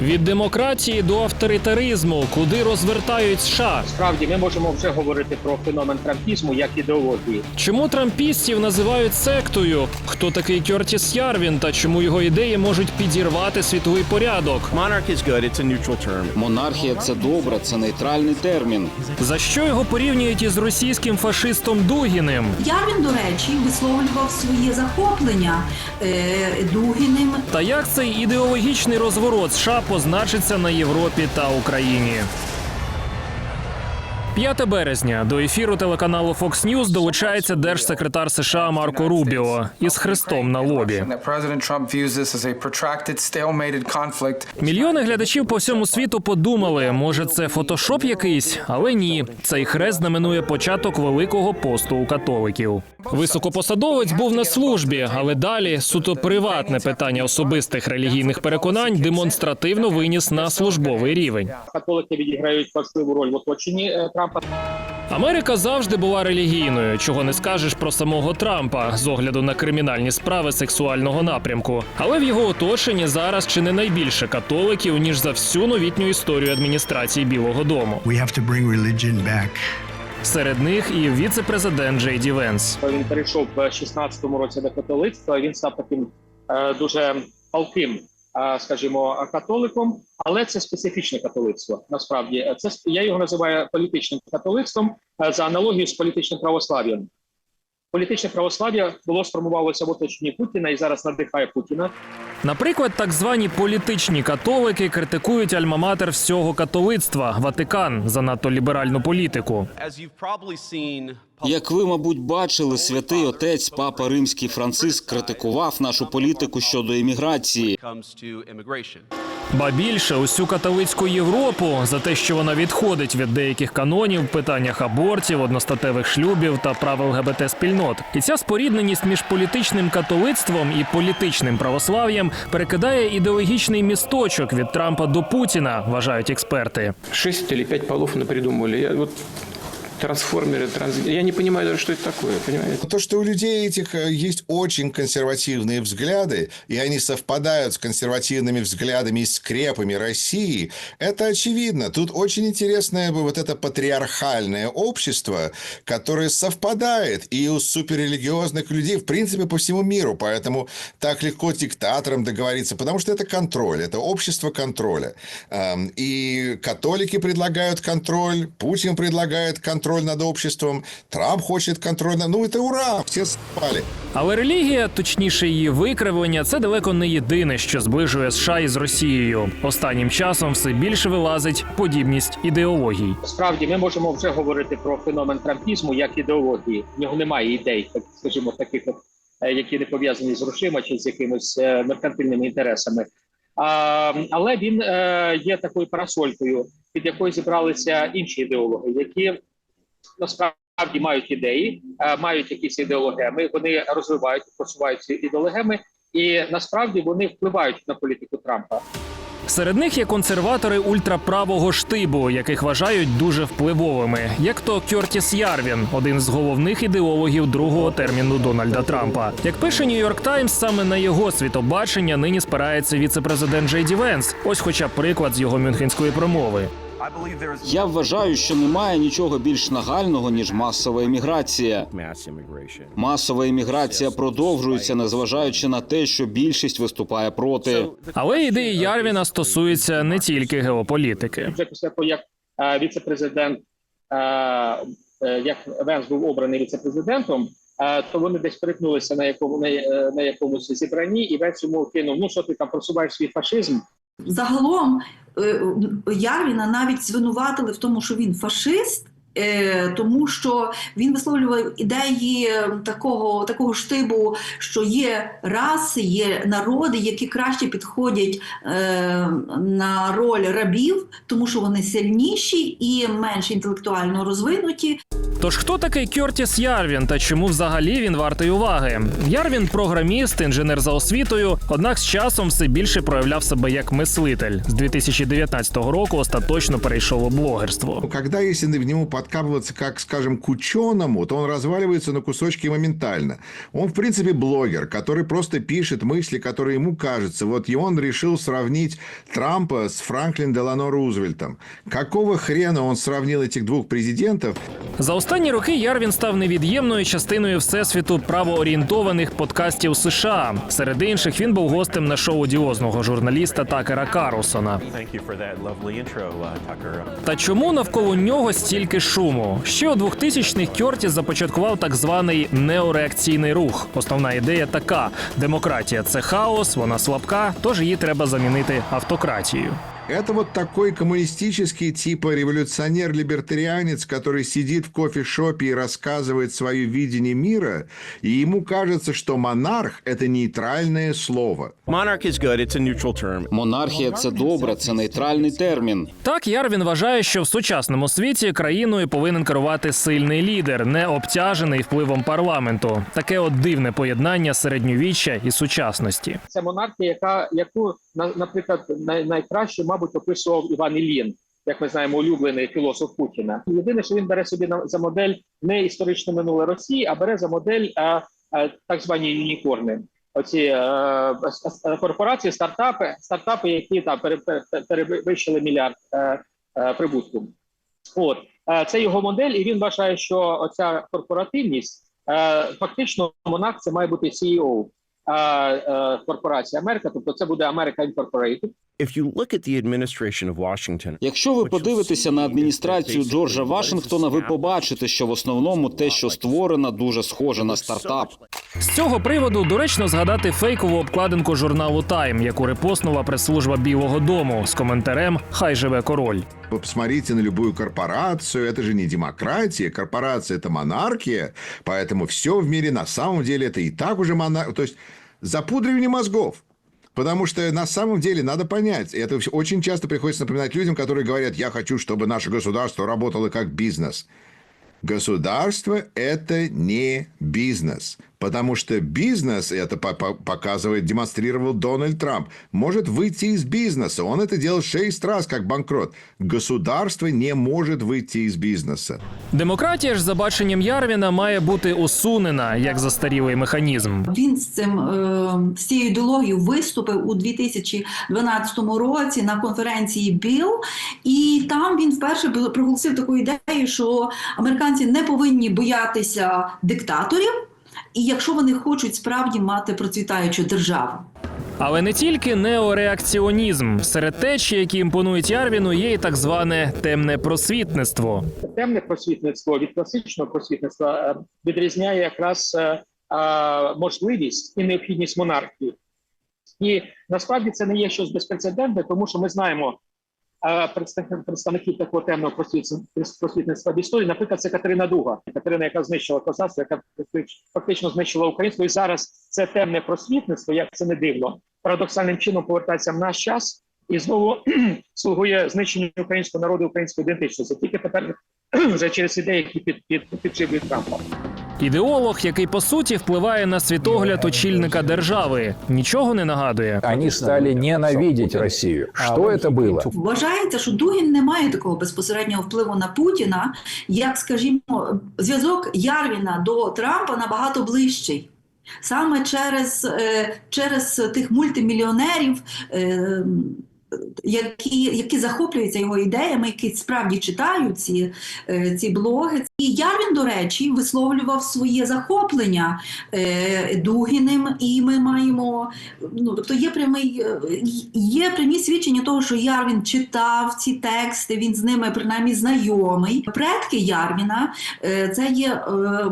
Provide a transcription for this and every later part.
Від демократії до авторитаризму, куди розвертають США. Справді ми можемо вже говорити про феномен трампізму як ідеології. Чому трампістів називають сектою? Хто такий Кертіс Ярвін та чому його ідеї можуть підірвати світовий порядок? Монархія це добре, це нейтральний термін. За що його порівнюють із російським фашистом Дугіним? Ярвін, до речі, висловлював своє захоплення е, Дугіним. Та як цей ідеологічний розворот США позначиться на Європі та Україні? 5 березня до ефіру телеканалу Fox News долучається держсекретар США Марко Рубіо із хрестом на лобі. Мільйони глядачів по всьому світу подумали, може це фотошоп якийсь, але ні. Цей хрест знаменує початок великого посту у католиків. Високопосадовець був на службі, але далі суто приватне питання особистих релігійних переконань демонстративно виніс на службовий рівень. Католики відіграють важливу роль в оточенні е, Трампа. Америка завжди була релігійною, чого не скажеш про самого Трампа з огляду на кримінальні справи сексуального напрямку. Але в його оточенні зараз чи не найбільше католиків ніж за всю новітню історію адміністрації Білого Дому. We have to bring religion back. Серед них і віце-президент Джей Ді Венс. Він перейшов в 16-му році до католицтва. Він став таким е, дуже палким, скажімо, католиком. Але це специфічне католицтво. Насправді це я його називаю політичним католицтвом е, за аналогією з політичним православ'ям. Політичне православ'я було сформувалося в оточенні Путіна і зараз надихає Путіна. Наприклад, так звані політичні католики критикують альмаматер всього католицтва Ватикан за надто ліберальну політику. Як ви, мабуть, бачили, святий отець Папа Римський Франциск критикував нашу політику щодо імміграції. Ба більше усю католицьку Європу за те, що вона відходить від деяких канонів в питаннях абортів, одностатевих шлюбів та прав ЛГБТ спільнот. І ця спорідненість між політичним католицтвом і політичним православ'ям перекидає ідеологічний місточок від Трампа до Путіна, вважають експерти. шесть или пять полов напридумывали. Я вот трансформеры, транс... я не понимаю даже, что это такое, понимаете? То, что у людей этих э, есть очень консервативные взгляды, и они совпадают с консервативными взглядами и скрепами России, это очевидно. Тут очень интересное вот это патриархальное общество, которое совпадает и у суперрелигиозных людей, в принципе, по всему миру. Поэтому так легко диктаторам договориться, потому что это контроль, это общество контроля. Эм, И католики предлагают контроль, Путин предлагает контроль над обществом, Трамп хочет контроль над... Ну, это ура, все спали. Але релігія, точніше її викривлення, це далеко не єдине, що зближує США із Росією. Останнім часом все більше вилазить подібність ідеологій. Справді ми можемо вже говорити про феномен трампізму як ідеології. В нього немає ідей, так скажімо, таких, е, які не пов'язані з грошима чи з якимись е, меркантильними інтересами. А, але він е, є такою парасолькою, під якою зібралися інші ідеологи, які насправді мають ідеї, е, мають якісь ідеологеми. Вони розвивають, просувають ці ідеологеми, і насправді вони впливають на політику Трампа. Серед них є консерватори ультраправого штибу, яких вважають дуже впливовими, як то Кертіс Ярвін, один з головних ідеологів другого терміну Дональда Трампа. Як пише Нью-Йорк Таймс, саме на його світобачення нині спирається віце-президент Джей Ді Венс. Ось, хоча приклад з його мюнхенської промови. Я вважаю, що немає нічого більш нагального ніж масова імміграція. Mass. Масова імміграція продовжується, незважаючи на те, що більшість виступає проти. Але ідеї Ярвіна стосуються не тільки геополітики. вже після того, як е, віце-президент, е, е, як Венс був обраний віце-президентом, то вони десь перетнулися на якому на, якомусь зібранні, і Венс йому кинув: ну що ти там просуваєш свій фашизм? Загалом Ярвіна навіть звинуватили в тому, що він фашист. е, Тому що він висловлював ідеї е, такого, такого штибу, що є раси, є народи, які краще підходять е, на роль рабів, тому що вони сильніші і менш інтелектуально розвинуті. Тож хто такий Кьортіс Ярвін та чому взагалі він вартий уваги? Ярвін програміст, інженер за освітою, однак з часом все більше проявляв себе як мислитель. З 2019 року остаточно перейшов у блогерство. Ну, Когда если в нему подкапываться, как, скажем, к ученому, то он разваливается на кусочки моментально. Он, в принципе, блогер, который просто пишет мысли, которые ему кажутся. Вот и он решил сравнить Трампа с Франклин Делано Рузвельтом. Какого хрена он сравнил этих двух президентов? За останні роки Ярвін став невід'ємною частиною всесвіту правоорієнтованих подкастів США. Серед інших він був гостем на шоу одіозного журналіста Такера Карлсона. Uh. Та чому навколо нього стільки шуму? Ще у 2000-х Кьортіс започаткував так званий неореакційний рух. Основна ідея така: демократія це хаос, вона слабка, тож її треба замінити автократією. Это вот такой коммунистический типа революционер-либертарианец, который сидит в кофешопе и рассказывает свое видение мира, и ему кажется, что монарх – это нейтральное слово. Monarch is good. It's a neutral term. Монархія це добре, це нейтральний термін. Так, Ярвін вважає, що в сучасному світі країною повинен керувати сильний лідер, не обтяжений впливом парламенту. Таке от дивне поєднання середньовіччя і сучасності. Це монархія, яка яку на- наприклад най, найкраще, мабуть, описував Іван Іллін, як ми знаємо, улюблений філософ Путіна. Єдине, що він бере собі за модель не історичне минуле Росії, а бере за модель а, а, так звані юнікорни. Оці е, с- корпорації, стартапи, стартапи, які там пере- пере- перевищили мільярд е, е, прибутку. От це його модель, і він вважає, що оця корпоративність е, фактично монарх це має бути CEO е, е, Америка, тобто це буде America Incorporated. If you look at the administration of Washington, Якщо ви подивитеся на адміністрацію Джорджа Вашингтона, ви побачите, що в основному те, що створено, дуже схоже на стартап. З цього приводу доречно згадати фейкову обкладинку журналу Тайм, яку репостнула прес-служба Білого Дому з коментарем Хай живе король. Посмотрите на любую корпорацию, это же не демократия, корпорация – это монархия, поэтому все в мире на самом деле это и так уже монархия. То есть запудривание мозгов. Потому что на самом деле надо понять, и это очень часто приходится напоминать людям, которые говорят, я хочу, чтобы наше государство работало как бизнес. Государство – это не бизнес. Потому что бизнес, это по- по- показывает, демонстрировал Дональд Трамп, может выйти из бизнеса. Он это делал шесть раз как банкрот. Государство не может выйти из бизнеса. Демократія ж за баченням Ярвіна має бути усунена як застарілий механізм. Він з цим е, з цією ідеологією виступив у 2012 році на конференції БІЛ, і там він вперше бу- проголосив таку ідею, що американці не повинні боятися диктаторів, і якщо вони хочуть справді мати процвітаючу державу. Але не тільки неореакціонізм. Серед течій, які імпонують Ярвіну, є і так зване темне просвітництво. Темне просвітництво від класичного просвітництва е, відрізняє якраз е, е, можливість і необхідність монархії. І насправді це не є щось безпрецедентне, тому що ми знаємо представників такого темного просвіт- просвітництва в історії. Наприклад, це Катерина Дуга, Катерина, яка знищила козацтво, яка фактично знищила українство. І зараз це темне просвітництво, як це не дивно, парадоксальним чином повертається в наш час і знову слугує знищенню українського народу, української ідентичності. Тільки тепер вже через ідеї, які під, під, підшивлюють Трампа. Ідеолог, який по суті впливає на світогляд очільника держави, нічого не нагадує. Они стали ненавидеть Россию. Что это было? Вважається, що Дугін не має такого безпосереднього впливу на Путіна, як, скажімо, зв'язок Ярвіна до Трампа набагато ближчий. Саме через, е, через тих мультимільйонерів, е, які, які захоплюються його ідеями, які справді читають ці, е, ці блоги. І Ярвін, до речі, висловлював своє захоплення е, Дугіним, і ми маємо ну тобто є прямий е, є прямі свідчення того, що Ярвін читав ці тексти, він з ними принаймні знайомий. Предки Ярвіна це є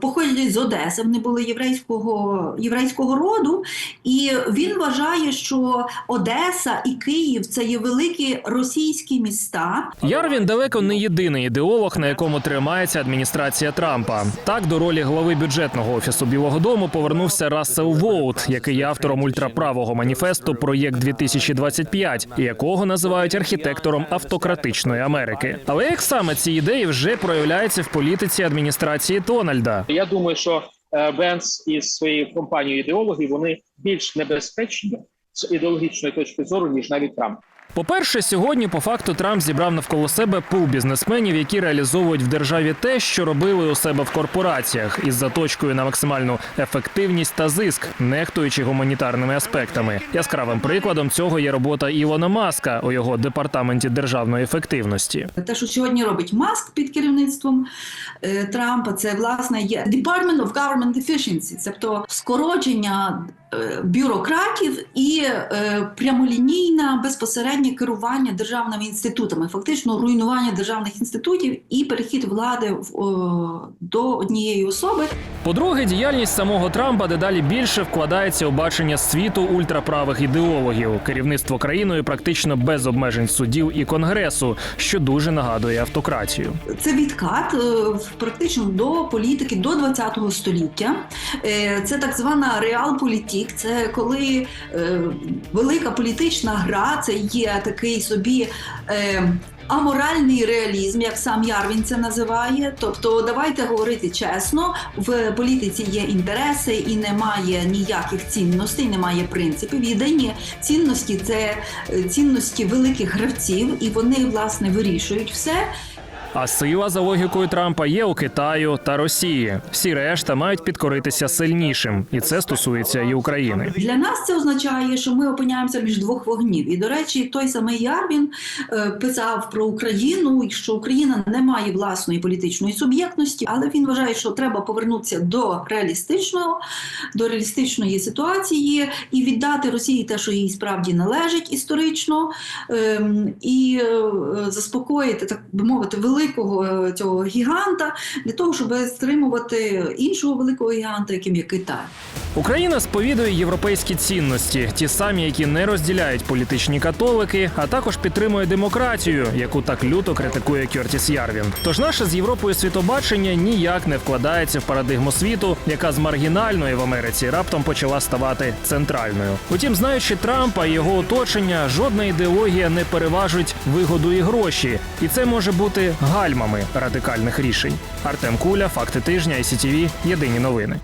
походять з Одеси. Вони були єврейського єврейського роду, і він вважає, що Одеса і Київ це є великі російські міста. Ярвін далеко не єдиний ідеолог, на якому тримається адміністрація Трампа. Так до ролі глави бюджетного офісу Білого Дому повернувся Рассел Воут, який є автором ультраправого маніфесту Проєкт 2025 і якого називають архітектором автократичної Америки. Але як саме ці ідеї вже проявляються в політиці адміністрації Дональда? Я думаю, що е, Венс із своєю компанією ідеологів вони більш небезпечні з ідеологічної точки зору, ніж навіть Трамп. По-перше, сьогодні по факту Трамп зібрав навколо себе пул бізнесменів, які реалізовують в державі те, що робили у себе в корпораціях, із заточкою на максимальну ефективність та зиск, нехтуючи гуманітарними аспектами. Яскравим прикладом цього є робота Ілона Маска у його департаменті державної ефективності. Те, що сьогодні робить Маск під керівництвом е, Трампа, це власне є Department of Government Efficiency, тобто скорочення бюрократів і е, прямолінійне безпосереднє керування державними інститутами, фактично руйнування державних інститутів і перехід влади до однієї особи. По-друге, діяльність самого Трампа дедалі більше вкладається у бачення світу ультраправих ідеологів. Керівництво країною практично без обмежень судів і конгресу, що дуже нагадує автократію. Це відкат е, практично до політики до 20-го століття. Е, Це так звана реалполітік. Це коли е, велика політична гра, це є такий собі. е, Аморальний реалізм, як сам Ярвін це називає. Тобто, давайте говорити чесно, в політиці є інтереси і немає ніяких цінностей, немає принципів. Єдині цінності це е, цінності великих гравців, і вони власне вирішують все. А сила за логікою Трампа є у Китаю та Росії. Всі решта мають підкоритися сильнішим, і це стосується і України. Для нас це означає, що ми опиняємося між двох вогнів. І до речі, той самий Ярвін е, писав про Україну, що Україна не має власної політичної суб'єктності, але він вважає, що треба повернутися до реалістичного, до реалістичної ситуації і віддати Росії те, що їй справді належить історично, ем, і е, заспокоїти, так би мовити, великого е, цього гіганта для того, щоб стримувати іншого великого гіганта, яким є Китай. Україна сповідує європейські цінності, ті самі, які не розділяють політичні католики, а також підтримує демократію, яку так люто критикує Кертіс Ярвін. Тож наше з Європою світобачення ніяк не вкладається в парадигму світу, яка з маргінальної в Америці раптом почала ставати центральною. Утім, знаючи Трампа і його оточення, жодна ідеологія не переважить вигоду і гроші, і це може бути гальмами радикальних рішень. Артем Куля, факти тижня, ICTV, Єдині новини.